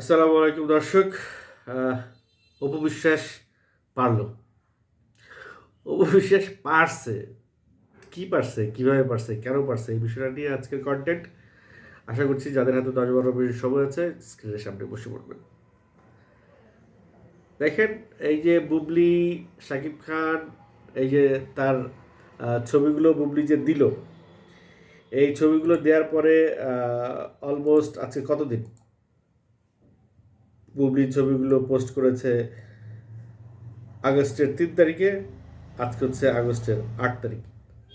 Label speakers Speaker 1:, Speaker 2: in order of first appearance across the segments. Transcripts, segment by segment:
Speaker 1: আসসালামু আলাইকুম দর্শক। অপবিশ্বাস পারল। অপবিশ্বাস পারছে। কি পারছে? কীভাবে পারছে? কেন পারছে? এই বিষয়টা নিয়ে আজকের কন্টেন্ট আশা করছি যাদের হাতে দশ বারো মিনিট সময় আছে স্ক্রিনের সামনে বসে পড়বেন। দেখেন, এই যে বুবলি শাকিব খান, এই যে তার ছবিগুলো বুবলি যে দিল, এই ছবিগুলো দেওয়ার পরে অলমোস্ট আজকে কতদিন? বুবলির ছবিগুলো পোস্ট করেছে আগস্টের তিন তারিখে, আজকে হচ্ছে আগস্টের আট তারিখ।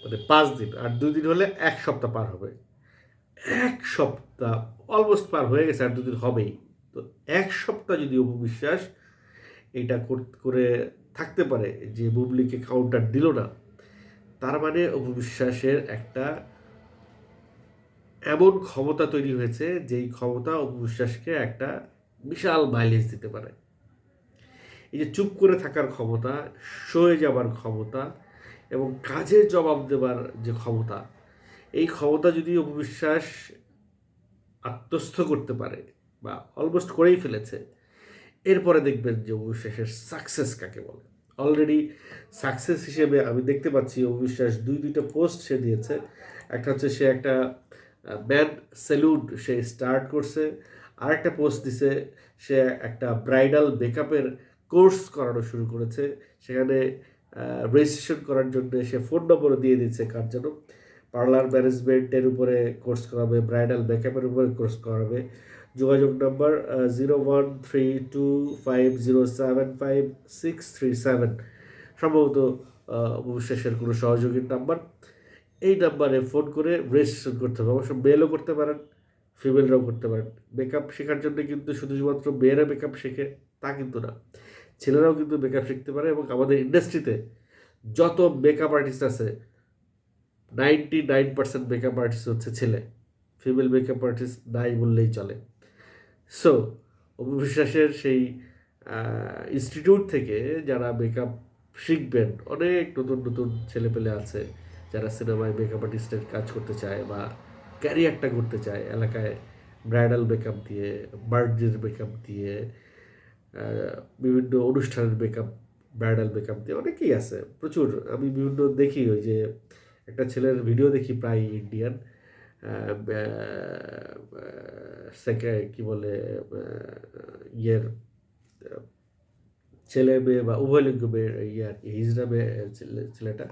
Speaker 1: মানে পাঁচ দিন, আর দুই দিন হলে এক সপ্তাহ পার হবে। এক সপ্তাহ অলমোস্ট পার হয়ে গেছে, আর দুদিন হবেই। তো এক সপ্তাহ যদি অপবিশ্বাস এটা করে থাকতে পারে যে বুবলিকে কাউন্টার দিল না, তার মানে অপবিশ্বাসের একটা এমন ক্ষমতা তৈরি হয়েছে, যেই ক্ষমতা অপবিশ্বাসকে একটা বিশাল মাইলেজ দিতে পারে। এই যে চুপ করে থাকার ক্ষমতা, সয়ে যাবার ক্ষমতা এবং কাজের জবাব দেবার যে ক্ষমতা, এই ক্ষমতা যদি অপবিশ্বাস আত্মস্থ করতে পারে বা অলমোস্ট করেই ফেলেছে, এরপরে দেখবেন যে অবিশ্বাসের সাকসেস কাকে বলে। অলরেডি সাকসেস হিসেবে আমি দেখতে পাচ্ছি অবিশ্বাস দুই, দুইটা পোস্ট সে দিয়েছে। একটা হচ্ছে সে একটা ম্যান সেলুট সে স্টার্ট করছে আরেকটা পোস্ট দিছে, সে একটা ব্রাইডাল মেকআপের কোর্স করানো শুরু করেছে। সেখানে রেজিস্ট্রেশন করার জন্য সে ফোন নম্বরও দিয়ে দিচ্ছে কার যেন। পার্লার ম্যানেজমেন্টের উপরে কোর্স করাবে ব্রাইডাল মেকআপের উপরে কোর্স করাবে। যোগাযোগ number zero one three two five zero seven five six three seven সম্ভবত অবিশ্বাসের কোনো সহযোগীর নাম্বার এই নাম্বারে ফোন করে রেজিস্ট্রেশন করতে হবে। অবশ্য মেলও করতে পারেন। ফিমেলরাও করতে পারেন। মেকআপ শেখার জন্য কিন্তু শুধুমাত্র মেয়েরা মেকআপ শেখে, তা কিন্তু না। ছেলেরাও কিন্তু মেকআপ শিখতে পারে এবং আমাদের ইন্ডাস্ট্রিতে যত মেকআপ আর্টিস্ট আছে ninety nine percent makeup artist হচ্ছে ছেলে। ফিমেল মেকআপ আর্টিস্ট নাই বললেই চলে। সো অবিশ্বাসের সেই ইনস্টিটিউট থেকে যারা মেকআপ শিখবেন, অনেক নতুন নতুন ছেলেপেলে আছে যারা সিনেমায় মেকআপ আর্টিস্টের কাজ করতে চায় বা ক্যারিয়ারটা করতে চায় এলাকায়, ব্রাইডাল মেকআপ দিয়ে, বার্থডের মেকআপ দিয়ে বিভিন্ন অনুষ্ঠানের মেকআপ ব্রাইডাল মেকআপ দিয়ে অনেকেই আছে, প্রচুর। আমি বিভিন্ন দেখি ওই যে একটা ছেলের ভিডিও দেখি প্রায় ইন্ডিয়ান সেকে কি বলে ইয়ের, ছেলে মেয়ে বা উভয় লিঙ্গ মেয়ে ইয়ে আর কি, হিজড়া মেয়ে ছেলেটা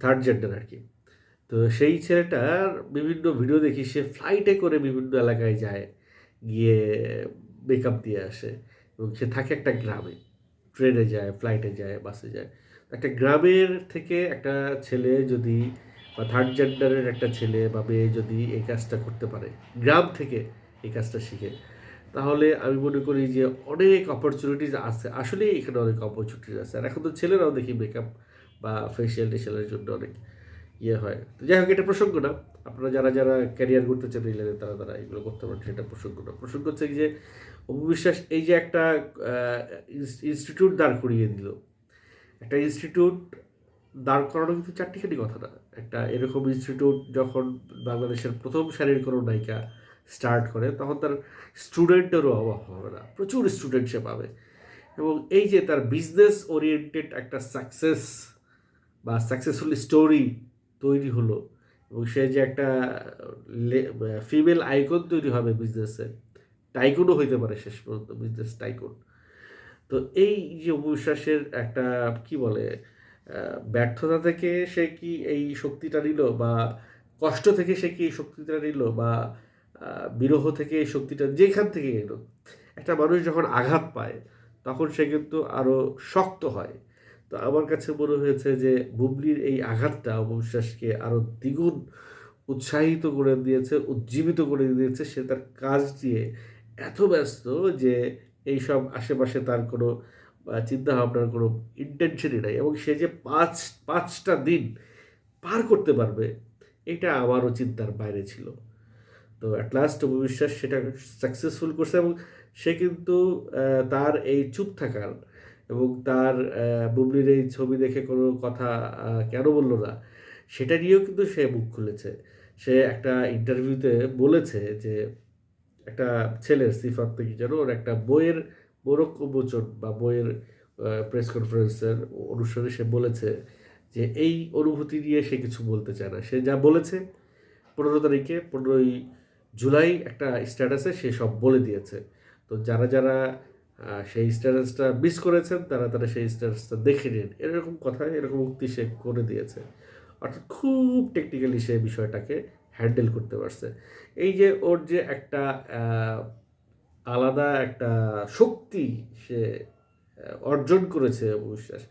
Speaker 1: থার্ড জেন্ডার আর কি। তো সেই ছেলেটার বিভিন্ন ভিডিও দেখি, সে ফ্লাইটে করে বিভিন্ন এলাকায় যায়, গিয়ে মেকআপ দিয়ে আসে এবং সে থাকে একটা গ্রামে। ট্রেনে যায় ফ্লাইটে যায় বাসে যায়। একটা গ্রামের থেকে একটা ছেলে যদি বা থার্ড জেন্ডারের একটা ছেলে বা মেয়ে যদি এই কাজটা করতে পারে, গ্রাম থেকে এই কাজটা শিখে, তাহলে আমি মনে করি যে অনেক অপরচুনিটিস আছে। আসলেই এখানে অনেক অপরচুনিটিস আছে। আর এখন তো ছেলেরাও দেখি মেকআপ বা ফেসিয়াল টেশিয়ালের জন্য অনেক ইয়ে হয়। তো যাই হোক, এটা প্রসঙ্গ না আপনারা যারা যারা ক্যারিয়ার করতে চান এই তারা তারা এগুলো করতে পারেন, সেটা প্রসঙ্গ না প্রসঙ্গ হচ্ছে যে অপবিশ্বাস এই যে একটা ইনস্টিটিউট দাঁড় করিয়ে দিল। একটা ইনস্টিটিউট দাঁড় করানো কিন্তু চারটিখানি কথা না। একটা এরকম ইনস্টিটিউট যখন বাংলাদেশের প্রথম সারির কোনো নায়িকা স্টার্ট করে, তখন তার স্টুডেন্টেরও অভাব হবে না। প্রচুর স্টুডেন্ট সে পাবে। এবং এই যে তার বিজনেস ওরিয়েন্টেড একটা সাকসেস বা সাকসেসফুল স্টোরি তৈরি হলো এবং সে যে একটা ফিমেল আইকন তৈরি হবে বিজনেসে টাইকনও হইতে পারে শেষ পর্যন্ত বিজনেস টাইকন তো এই যে অবিশ্বাসের একটা, কি বলে ব্যর্থতা থেকে সে কি এই শক্তিটা নিল বা কষ্ট থেকে সে কি এই শক্তিটা নিল বা বিরহ থেকে এই শক্তিটা যেখান থেকে এলো একটা মানুষ যখন আঘাত পায়, তখন সে কিন্তু আরও শক্ত হয়। তো আমার কাছে মনে হয়েছে যে বুবলির এই আঘাতটা অবিশ্বাসকে আরও দ্বিগুণ উৎসাহিত করে দিয়েছে, উজ্জীবিত করে দিয়েছে। সে তার কাজ দিয়ে এত ব্যস্ত যে এইসব আশেপাশে তার কোনো চিন্তা ভাবনার কোনো ইন্টেনশনই নাই এবং সে যে পাঁচ, পাঁচটা দিন পার করতে পারবে, এটা আমারও চিন্তার বাইরে ছিল। তো অ্যাট লাস্ট অবিশ্বাস সেটা সাকসেসফুল করছে এবং সে কিন্তু তার এই চুপ থাকার এবং তার বুবলির এই ছবি দেখে কোনো কথা কেন বলল না? সেটা নিয়েও কিন্তু সে মুখ খুলেছে। সে একটা ইন্টারভিউতে বলেছে যে একটা ছেলের সিফাত থেকে যেন ওর একটা বইয়ের মোড়ক উন্মোচন বা বইয়ের প্রেস কনফারেন্সের অনুষ্ঠানে সে বলেছে যে এই অনুভূতি নিয়ে সে কিছু বলতে চায় না। সে যা বলেছে পনেরো তারিখে, পনেরোই জুলাই একটা স্ট্যাটাসে সে সব বলে দিয়েছে। তো যারা যারা সেই স্ট্যাটাসটা মিস করেছেন, তারা তারা সেই স্ট্যাটাসটা দেখে নিন। এরকম কথা, এরকম উক্তি সে করে দিয়েছে। অর্থাৎ খুব টেকনিক্যালি সে বিষয়টাকে হ্যান্ডেল করতে পারছে। এই যে ওর যে একটা আলাদা একটা শক্তি সে অর্জন করেছে অবিশ্বাস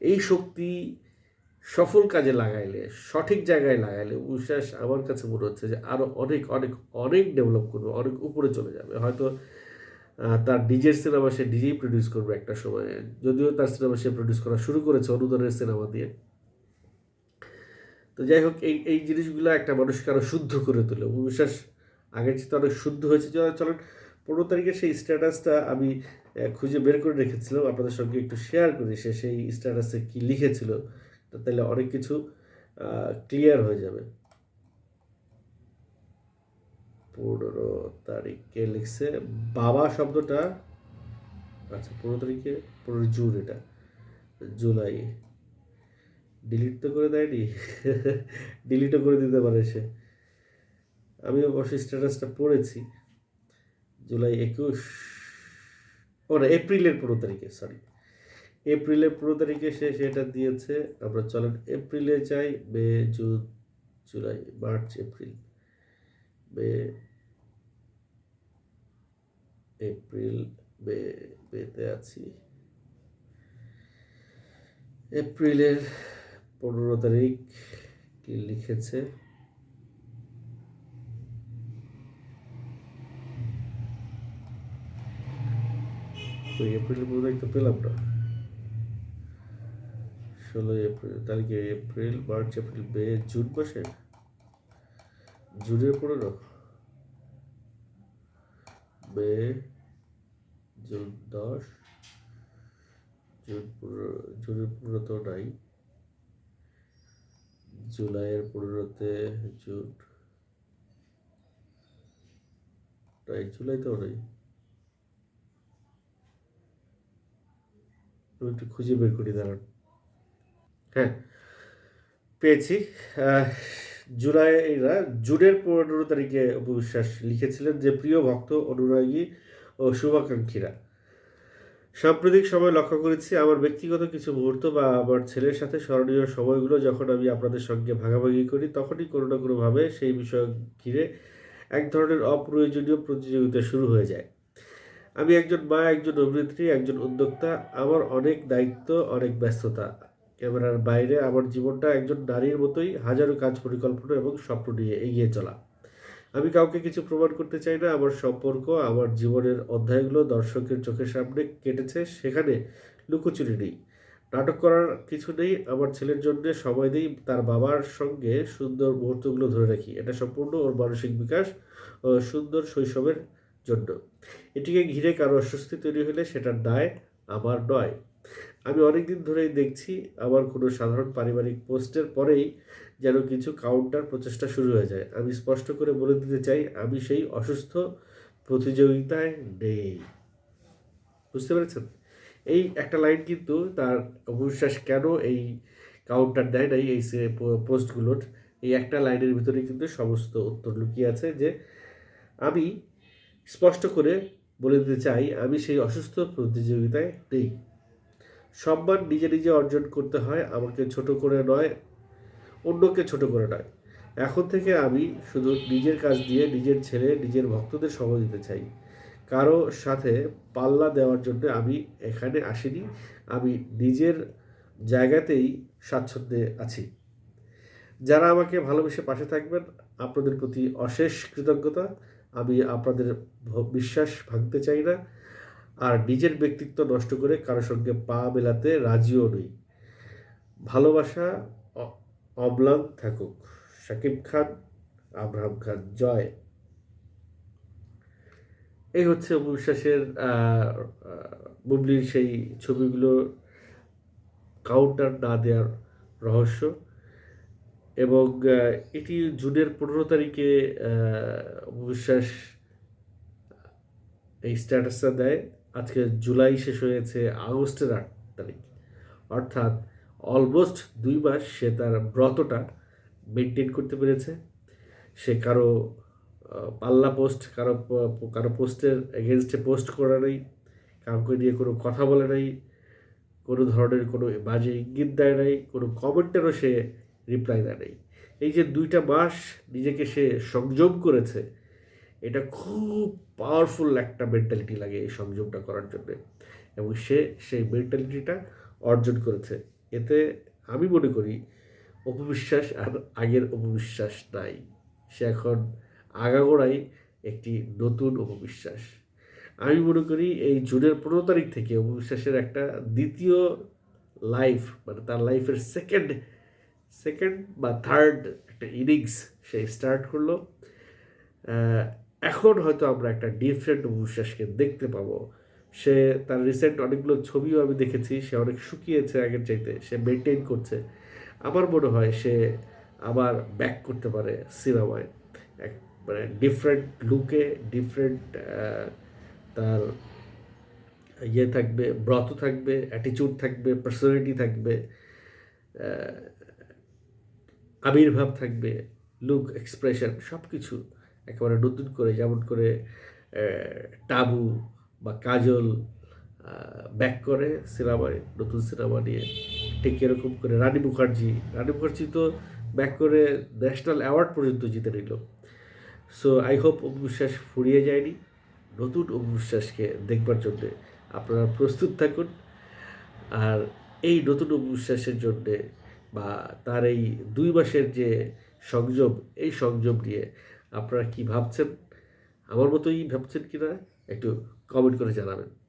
Speaker 1: এই শক্তি সফল কাজে লাগাইলে, সঠিক জায়গায় লাগাইলে বিশ্বাস আমার কাছে মনে হচ্ছে যে আরও অনেক অনেক অনেক ডেভেলপ করবে, অনেক উপরে চলে যাবে। হয়তো তার নিজের সিনেমা সে নিজেই প্রডিউস করবে একটা সময়। যদিও তার সিনেমা সে প্রডিউস করা শুরু করেছে অনুদানের সিনেমা দিয়ে। তো যাই হোক, এই এই জিনিসগুলো একটা মানুষকে আরও শুদ্ধ করে তোলে। বিশ্বাস আগের চেয়ে তো অনেক শুদ্ধ হয়েছে। চলেন, পনেরো তারিখে সেই স্ট্যাটাসটা আমি খুঁজে বের করে রেখেছিলাম। আপনাদের সঙ্গে একটু শেয়ার করি। সে সেই স্ট্যাটাসে কি লিখেছিল তাহলে অনেক কিছু ক্লিয়ার হয়ে যাবে। পনেরো তারিখে লিখছে, বাবা শব্দটা আচ্ছা পনেরো তারিখে, পনেরো জুন এটা, জুলাই। ডিলিট তো করে দেয়নি ডিলিটও করে দিতে পারে সে। আমি অবশ্যই স্ট্যাটাসটা পড়েছি, জুলাই একুশ, ও না, এপ্রিলের পনেরো তারিখে সরি এপ্রিলের পনেরো তারিখে সে সেটা দিয়েছে, আমরা চলেন এপ্রিলে যাই, May, June, July, March, April. May April May মেতে আছি। এপ্রিলের পনেরো তারিখ লিখেছে? তো এপ্রিলের পনেরো তারিখ পেলাম না। ষোলোই এপ্রিল তাহলে কি April, March, April, May, June মাসে জুনের পনেরো মে জুন দশ জুনের পনেরো তো নাই। জুলাইয়ের পনেরোতে জুন নাই, জুলাইতেও নেই। একটু খুঁজে বের করি দাঁড়ান হ্যাঁ পেয়েছি। জুলাইরা জুনের পনেরো তারিখে অপবিশ্বাস লিখেছিলেন যে প্রিয় ভক্ত অনুরাগী ও শুভাকাঙ্ক্ষীরা। সাম্প্রতিক সময় লক্ষ্য করেছি আমার ব্যক্তিগত কিছু মুহূর্ত বা আমার ছেলের সাথে স্মরণীয় সময়গুলো যখন আমি আপনাদের সঙ্গে ভাগাভাগি করি, তখনই কোনো না কোনোভাবে সেই বিষয় ঘিরে এক ধরনের অপ্রয়োজনীয় প্রতিযোগিতা শুরু হয়ে যায়। আমি একজন মা, একজন অভিনেত্রী, একজন উদ্যোক্তা, আমার অনেক দায়িত্ব, অনেক ব্যস্ততা। ক্যামেরার বাইরে আমার জীবনটা একজন নারীর মতোই হাজারো কাজ পরিকল্পনা এবং স্বপ্ন নিয়ে এগিয়ে চলা। আমি কাউকে কিছু প্রমাণ করতে চাই না, আমার সম্পর্ক, আমার জীবনের অধ্যায়গুলো দর্শকের চোখের সামনে কেটেছে, সেখানে লুকোচুরি নেই। নাটক করার কিছু নেই, আমার ছেলের জন্য সময় দিই তার বাবার সঙ্গে সুন্দর মুহূর্তগুলো ধরে রাখি। এটা সম্পূর্ণ ওর মানসিক বিকাশ ও সুন্দর শৈশবের জন্য। এটিকে ঘিরে কারও অস্বস্তি তৈরি হলে সেটার দায় আমার নয়। আমি অনেকদিন ধরেই দেখছি আমার কোনো সাধারণ পারিবারিক পোস্টের পরেই যেন কিছু কাউন্টার প্রচেষ্টা শুরু হয়ে যায়। আমি স্পষ্ট করে বলে দিতে চাই, আমি সেই অসুস্থ প্রতিযোগিতায় নেই। বুঝতে পেরেছেন? এই একটা লাইন কিন্তু তার অবিশ্বাস কেন এই কাউন্টার দেয় নাই এই পোস্টগুলোর? এই একটা লাইনের ভিতরে কিন্তু সমস্ত উত্তর লুকিয়ে আছে যে আমি স্পষ্ট করে বলে দিতে চাই, আমি সেই অসুস্থ প্রতিযোগিতায় নেই। সম্মান নিজে নিজে অর্জন করতে হয়, আমাকে ছোট করে নয়, অন্যকে ছোট করে নয়। এখন থেকে আমি শুধু নিজের কাজ দিয়ে নিজের ছেলে, নিজের ভক্তদের সময় দিতে চাই। কারও সাথে পাল্লা দেওয়ার জন্য আমি এখানে আসিনি, আমি নিজের জায়গাতেই স্বাচ্ছন্দ্যে আছি। যারা আমাকে ভালোবেসে পাশে থাকবেন, আপনাদের প্রতি অশেষ কৃতজ্ঞতা। আমি আপনাদের বিশ্বাস ভাঙতে চাই না। আর নিজের ব্যক্তিত্ব নষ্ট করে কারোর সঙ্গে পা মেলাতে রাজিও নই। ভালোবাসা অম্লান থাকুক। শাকিব খান আব্রাহাম খান জয়। এই হচ্ছে অবিশ্বাসের বুবলির সেই ছবিগুলো। কাউন্টার না দেওয়ার রহস্য। এবং এটি জুনের পনেরো তারিখে আহ, অবিশ্বাস এই স্ট্যাটাসটা দেয়। আজকে জুলাই শেষ হয়েছে আগস্টের আট তারিখ। অর্থাৎ অলমোস্ট দুই মাস সে তার ব্রতটা মেনটেন করতে পেরেছে। সে কারও পাল্লা পোস্ট কারও কারও পোস্টের এগেনস্টে পোস্ট করা নেই, কাউকে নিয়ে কোনো কথা বলে নাই, কোনো ধরনের কোনো বাজে ইঙ্গিত দেয় নাই, কোনো কমেন্টেরও সে রিপ্লাই দেয় নাই। এই যে দুইটা মাস নিজেকে সে সংযম করেছে এটা খুব পাওয়ারফুল একটা মেন্টালিটি লাগে এই সংযমটা করার জন্য। এবং সে সেই মেন্টালিটিটা অর্জন করেছে। এতে আমি মনে করি অপবিশ্বাস আর আগের অপবিশ্বাস নাই। সে এখন আগাগোড়াই একটি নতুন অপবিশ্বাস আমি মনে করি এই জুনের পনেরো তারিখ থেকে অপবিশ্বাসের একটা দ্বিতীয় লাইফ মানে তার লাইফের সেকেন্ড সেকেন্ড বা থার্ড একটা ইনিংস সে স্টার্ট করল। এখন হয়তো আমরা একটা ডিফারেন্ট অপবিশ্বাসকে দেখতে পাবো। সে তার রিসেন্ট অনেকগুলো ছবিও আমি দেখেছি, সে অনেক শুকিয়েছে আগের চাইতে, সে মেনটেন করছে। আমার মনে হয় সে আবার ব্যাক করতে পারে সিনেমায় এক মানে ডিফারেন্ট লুকে ডিফারেন্ট তার ইয়ে থাকবে, ব্রত থাকবে অ্যাটিচিউড থাকবে পার্সোনালিটি থাকবে আবির্ভাব থাকবে লুক এক্সপ্রেশন সব কিছু একেবারে নতুন করে যেমন করে টাবু বা কাজল ব্যাক করে সিনেমায় নতুন সিনেমা নিয়ে ঠিক এরকম করে রানী মুখার্জি রানী মুখার্জি তো ব্যাক করে ন্যাশনাল অ্যাওয়ার্ড পর্যন্ত জিতে নিল। সো আই হোপ অপবিশ্বাস ফুরিয়ে যায়নি। নতুন অপবিশ্বাসকে দেখবার জন্যে আপনারা প্রস্তুত থাকুন। আর এই নতুন অপবিশ্বাসের জন্যে বা তার এই দুই মাসের যে সংযম, এই সংযম নিয়ে আপনারা কি ভাবছেন? আমার মতোই ভাবছেন কি না একটু কমেন্ট করে জানাবেন।